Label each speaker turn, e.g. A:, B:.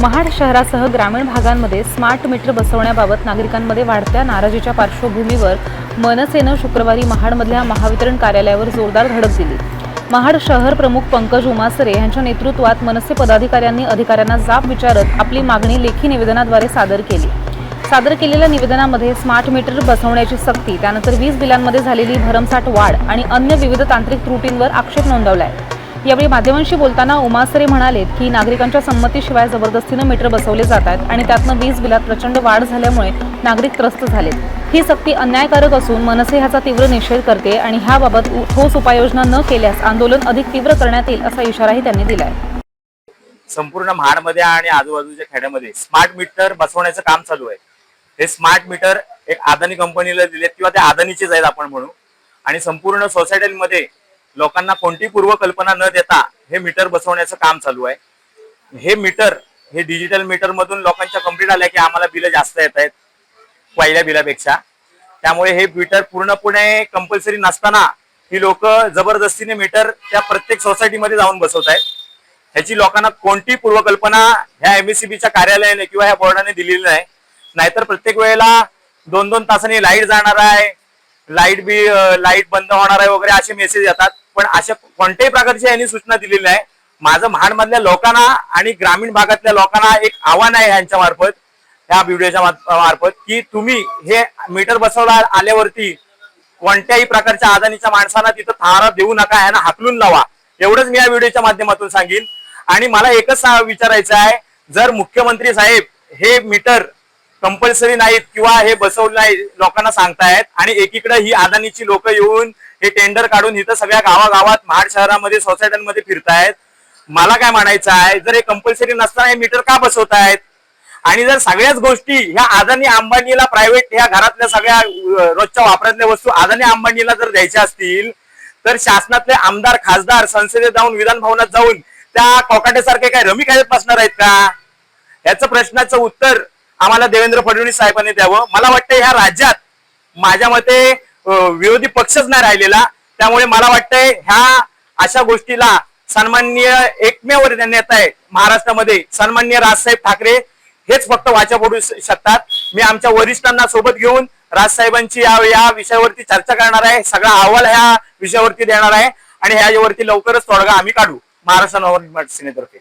A: महाड शहरासह ग्रामीण भागांमध्ये स्मार्ट मीटर बसवण्याबाबत नागरिकांमध्ये वाढत्या नाराजीच्या पार्श्वभूमीवर मनसेनं शुक्रवारी महाडमधल्या महावितरण कार्यालयावर जोरदार धडक दिली. महाड शहर प्रमुख पंकज उमासरे यांच्या नेतृत्वात मनसे पदाधिकाऱ्यांनी अधिकाऱ्यांना जाब विचारत आपली मागणी लेखी निवेदनाद्वारे सादर केली. सादर केलेल्या निवेदनामध्ये स्मार्ट मीटर बसवण्याची सक्ती त्यानंतर वीज बिलांमध्ये झालेली भरमसाठ वाढ आणि अन्य विविध तांत्रिक त्रुटींवर आक्षेप नोंदवला आहे यावेळी माध्यमांशी बोलताना उमासरे म्हणालेत की नागरिकांच्या संमतीशिवाय जबरदस्तीनं मीटर बसवले जात आहेत आणि त्यातनं वीज बिलात प्रचंड वाढ झाल्यामुळे नागरिक त्रस्त झालेत. ही सक्ती अन्यायकारक असून मनसे ह्याचा तीव्र निषेध करते आणि ह्याबाबत ठोस उपाययोजना न केल्यास आंदोलन अधिक तीव्र करण्यात येईल असा इशाराही त्यांनी दिलाय.
B: संपूर्ण महाडमध्ये आणि आजूबाजूच्या खेड्यामध्ये स्मार्ट मीटर बसवण्याचं काम चालू आहे. हे स्मार्ट मीटर एक आदानी कंपनीला दिलेत किंवा ते आदानीचेच आहेत आपण म्हणू. आणि संपूर्ण सोसायटीमध्ये लोकांना कोणती पूर्वकल्पना न देता हे मीटर बसवण्याचं काम चालू आहे. हे मीटर हे डिजिटल मीटर मधून लोकांच्या कंप्लीट आल्या की आम्हाला बिलं जास्त येत आहेत पहिल्या बिलापेक्षा. त्यामुळे हे मीटर पूर्णपणे कंपल्सरी नसताना ही लोक जबरदस्तीने मीटर त्या प्रत्येक सोसायटीमध्ये जाऊन बसवत आहेत. ह्याची लोकांना कोणती पूर्वकल्पना ह्या एमएससीबीच्या कार्यालयाने किंवा ह्या बोर्डाने दिलेली नाही. नाहीतर प्रत्येक वेळेला दोन दोन तासांनी लाइट जाणार आहे लाइट बी लाइट बंद होणार आहे वगैरे असे मेसेज येतात. पण अशा कोणत्याही प्रकारची यांनी सूचना दिलेली नाही. माझं महाडमधल्या लोकांना आणि ग्रामीण भागातल्या लोकांना एक आव्हान आहे यांच्या मार्फत ह्या व्हिडिओच्या मार्फत की तुम्ही हे मीटर बसवला आल्यावरती कोणत्याही प्रकारच्या आदानीच्या माणसांना तिथं थारा देऊ नका यांना हाकलून लावा. एवढंच मी या व्हिडिओच्या माध्यमातून सांगेन. आणि मला एकच विचारायचं आहे जर मुख्यमंत्री साहेब हे मीटर कंपल्सरी नाहीत किंवा हे बसवलं नाही लोकांना सांगतायत. आणि एकीकडे ही अदानीची लोक येऊन हे टेंडर काढून इथं सगळ्या गावागावात महाड शहरामध्ये सोसायट्यांमध्ये फिरतायत. मला काय म्हणायचं आहे जर हे कंपल्सरी नसताना हे मीटर का बसवतायत? आणि जर सगळ्याच गोष्टी ह्या अदानी अंबानीला प्रायव्हेट ह्या घरातल्या सगळ्या रोजच्या वापरातल्या वस्तू अदानी अंबानीला जर द्यायच्या असतील तर शासनातले आमदार खासदार संसदेत जाऊन विधान भवनात जाऊन त्या कोकाटेसारखे काय रमी कायद्यात बसणार आहेत का? याचं प्रश्नाचं उत्तर आम्हाला देवेंद्र फडणवीस साहेबांनी द्यावं. मला वाटतं ह्या राज्यात माझ्या मते विरोधी पक्षच नाही राहिलेला. त्यामुळे मला वाटतंय ह्या अशा गोष्टीला सन्माननीय एकमेव नेता आहे महाराष्ट्रामध्ये. सन्माननीय राजसाहेब ठाकरे हेच फक्त वाचा पडू शकतात. मी आमच्या वरिष्ठांना सोबत घेऊन राजसाहेबांची या या विषयावरती चर्चा करणार आहे. सगळा अहवाल ह्या विषयावरती देणार आहे. आणि ह्यावरती लवकरच तोडगा आम्ही काढू. महाराष्ट्र नवनिर्माण सेनेतर्फे.